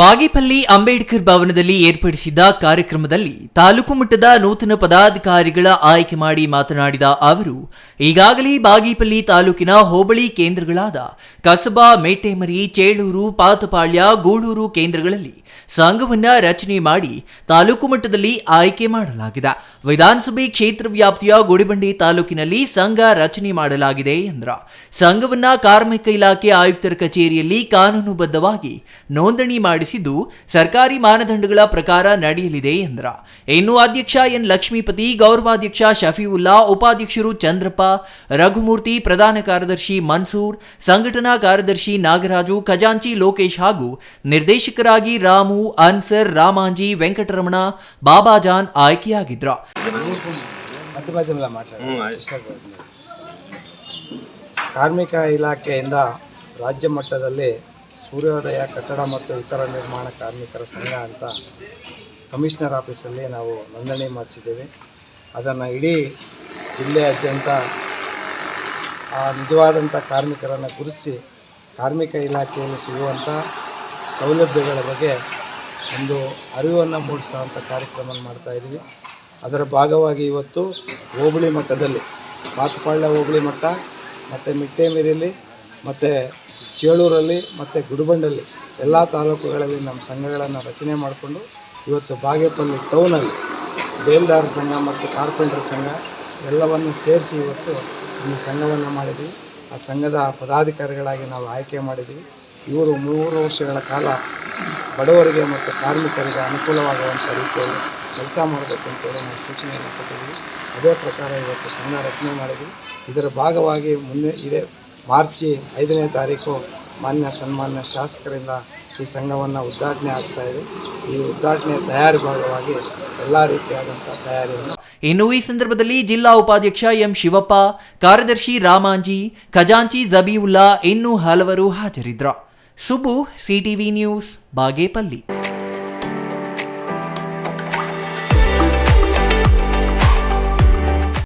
ಬಾಗೇಪಲ್ಲಿ ಅಂಬೇಡ್ಕರ್ ಭವನದಲ್ಲಿ ಏರ್ಪಡಿಸಿದ್ದ ಕಾರ್ಯಕ್ರಮದಲ್ಲಿ ತಾಲೂಕು ಮಟ್ಟದ ನೂತನ ಪದಾಧಿಕಾರಿಗಳ ಆಯ್ಕೆ ಮಾಡಿ ಮಾತನಾಡಿದ ಅವರು, ಈಗಾಗಲೇ ಬಾಗೇಪಲ್ಲಿ ತಾಲೂಕಿನ ಹೋಬಳಿ ಕೇಂದ್ರಗಳಾದ ಕಸಬಾ, ಮೇಟೆಮರಿ, ಚೇಳೂರು, ಪಾತಪಾಳ್ಯ, ಗೂಳೂರು ಕೇಂದ್ರಗಳಲ್ಲಿ ಸಂಘವನ್ನ ರಚನೆ ಮಾಡಿ ತಾಲೂಕು ಮಟ್ಟದಲ್ಲಿ ಆಯ್ಕೆ ಮಾಡಲಾಗಿದೆ. ವಿಧಾನಸಭೆ ಕ್ಷೇತ್ರ ವ್ಯಾಪ್ತಿಯ ಗೋಡಿಬಂಡಿ ತಾಲೂಕಿನಲ್ಲಿ ಸಂಘ ರಚನೆ ಮಾಡಲಾಗಿದೆ ಎಂದ್ರ. ಸಂಘವನ್ನ ಕಾರ್ಮಿಕ ಇಲಾಖೆ ಆಯುಕ್ತರ ಕಚೇರಿಯಲ್ಲಿ ಕಾನೂನುಬದ್ಧವಾಗಿ ನೋಂದಣಿ ಮಾಡಿಸಿದ್ದು ಸರ್ಕಾರಿ ಮಾನದಂಡಗಳ ಪ್ರಕಾರ ನಡೆಯಲಿದೆ ಎಂದ್ರ. ಇನ್ನು ಅಧ್ಯಕ್ಷ ಎನ್ ಲಕ್ಷ್ಮೀಪತಿ, ಗೌರವಾಧ್ಯಕ್ಷ ಶಫೀವುಲ್ಲಾ, ಉಪಾಧ್ಯಕ್ಷರು ಚಂದ್ರಪ್ಪ, ರಘುಮೂರ್ತಿ, ಪ್ರಧಾನ ಕಾರ್ಯದರ್ಶಿ ಮನ್ಸೂರ್, ಸಂಘಟನಾ ಕಾರ್ಯದರ್ಶಿ ನಾಗರಾಜು, ಖಜಾಂಚಿ ಲೋಕೇಶ್ ಹಾಗೂ ನಿರ್ದೇಶಕರಾಗಿ ರಾಮು ಅನ್ಸರ್, ರಾಮಾಂಜಿ, ವೆಂಕಟರಮಣ ಬಾಬಾಜಾನ್ ಆಯ್ಕೆಯಾಗಿದ್ರು. ಕಾರ್ಮಿಕ ಇಲಾಖೆಯಿಂದ ರಾಜ್ಯ ಮಟ್ಟದಲ್ಲಿ ಸೂರ್ಯೋದಯ, ಕಟ್ಟಡ ಮತ್ತು ಇತರ ನಿರ್ಮಾಣ ಕಾರ್ಮಿಕರ ಸಂಘ ಅಂತ ಕಮಿಷನರ್ ಆಫೀಸಲ್ಲಿ ನಾವು ನೋಂದಣಿ ಮಾಡಿಸಿದ್ದೇವೆ. ಅದನ್ನು ಇಡೀ ಜಿಲ್ಲೆಯಾದ್ಯಂತ ಆ ನಿಜವಾದಂಥ ಕಾರ್ಮಿಕರನ್ನು ಗುರುತಿಸಿ, ಕಾರ್ಮಿಕ ಇಲಾಖೆಯಲ್ಲಿ ಸಿಗುವಂಥ ಸೌಲಭ್ಯಗಳ ಬಗ್ಗೆ ಒಂದು ಅರಿವನ್ನು ಮೂಡಿಸುವಂಥ ಕಾರ್ಯಕ್ರಮ ಮಾಡ್ತಾ ಇದ್ದೀವಿ. ಅದರ ಭಾಗವಾಗಿ ಇವತ್ತು ಹೋಬಳಿ ಮಟ್ಟದಲ್ಲಿ ಪಾತಪಾಳ್ಯ ಹೋಬಳಿ ಮಟ್ಟ, ಮತ್ತು ಮಿಟ್ಟೇಮಿರಿಯಲ್ಲಿ ಮತ್ತು ಚೇಳೂರಲ್ಲಿ, ಮತ್ತು ಗುಡುಬಂಡಲ್ಲಿ, ಎಲ್ಲ ತಾಲೂಕುಗಳಲ್ಲಿ ನಮ್ಮ ಸಂಘಗಳನ್ನು ರಚನೆ ಮಾಡಿಕೊಂಡು ಇವತ್ತು ಬಾಗೇಪಲ್ಲಿ ಟೌನಲ್ಲಿ ಬೇಲ್ದಾರ ಸಂಘ ಮತ್ತು ಕಾರ್ಪೆಂಟರ್ ಸಂಘ ಎಲ್ಲವನ್ನು ಸೇರಿಸಿ ಇವತ್ತು ಈ ಸಂಘವನ್ನು ಮಾಡಿದ್ವಿ ಆ ಸಂಘದ ಪದಾಧಿಕಾರಿಗಳಾಗಿ ನಾವು ಆಯ್ಕೆ ಮಾಡಿದ್ವಿ ಇವರು ಮೂರು ವರ್ಷಗಳ ಕಾಲ ಬಡವರಿಗೆ ಮತ್ತು ಕಾರ್ಮಿಕರಿಗೆ ಅನುಕೂಲವಾಗುವಂಥ ರೀತಿಯಲ್ಲಿ ಕೆಲಸ ಮಾಡಬೇಕು ಅಂತೇಳಿ ನಾವು ಸೂಚನೆಯನ್ನು ಕೊಟ್ಟಿದ್ವಿ ಅದೇ ಪ್ರಕಾರ ಇವತ್ತು ಸಂಘ ರಚನೆ ಮಾಡಿದ್ವಿ. ಇದರ ಭಾಗವಾಗಿ ಮುಂದೆ ಇದೇ. ಮಾರ್ಚಿ ಐದನೇ ತಾರೀಕು ಮಾನ್ಯ ಸನ್ಮಾನ್ಯ ಶಾಸಕರಿಂದ ಈ ಸಂಘವನ್ನು ಉದ್ಘಾಟನೆ ಆಗ್ತಾ ಇದೆ. ಈ ಉದ್ಘಾಟನೆ ತಯಾರಿ ಭಾಗವಾಗಿ ಎಲ್ಲ ರೀತಿಯಾದಂಥ ತಯಾರಿಯನ್ನು ಇನ್ನು ಈ ಸಂದರ್ಭದಲ್ಲಿ ಜಿಲ್ಲಾ ಉಪಾಧ್ಯಕ್ಷ ಎಂ ಶಿವಪ್ಪ, ಕಾರ್ಯದರ್ಶಿ ರಾಮಾಂಜಿ, ಖಜಾಂಚಿ ಜಬೀವುಲ್ಲಾ ಇನ್ನೂ ಹಲವರು Subu C T V news Bagepalli.